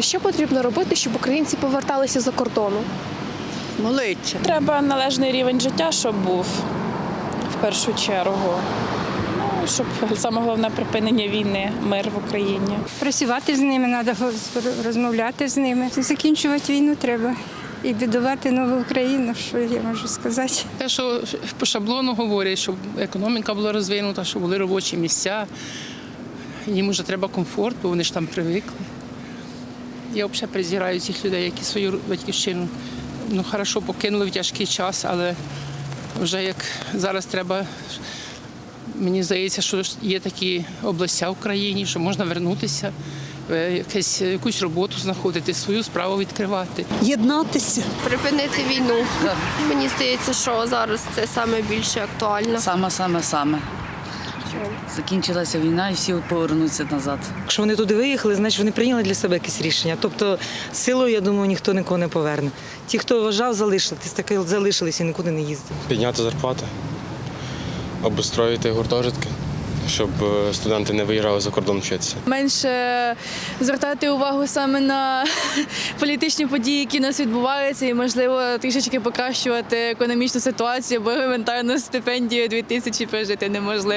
Що потрібно робити, щоб українці поверталися за кордону? Молиться. Треба належний рівень життя, щоб був в першу чергу. Ну, щоб саме головне припинення війни, мир в Україні. Працювати з ними треба, розмовляти з ними. Закінчувати війну треба і будувати нову Україну, що я можу сказати. Те, що по шаблону говорять, щоб економіка була розвинута, щоб були робочі місця. Їм вже треба комфорт, бо вони ж там привикли. Я взагалі презираю цих людей, які свою батьківщину ну, хорошо покинули в тяжкий час, але вже як зараз треба, мені здається, що є такі областя в країні, що можна вернутися, е, якесь, якусь роботу знаходити, свою справу відкривати. Єднатися. Припинити війну. Мені здається, що зараз це саме більше актуально. Саме, саме, саме. Закінчилася війна і всі повернуться назад. Якщо вони туди виїхали, значить вони прийняли для себе якесь рішення. Тобто силою, я думаю, ніхто нікого не поверне. Ті, хто вважав залишитись, таки залишились і нікуди не їздили. Підняти зарплати, обустроїти гуртожитки, щоб е, студенти не виїжджали за кордон вчитися. менше звертати увагу саме на політичні події, які у нас відбуваються, і можливо трішечки покращувати економічну ситуацію, бо елементарно стипендію 2000 прожити неможливо.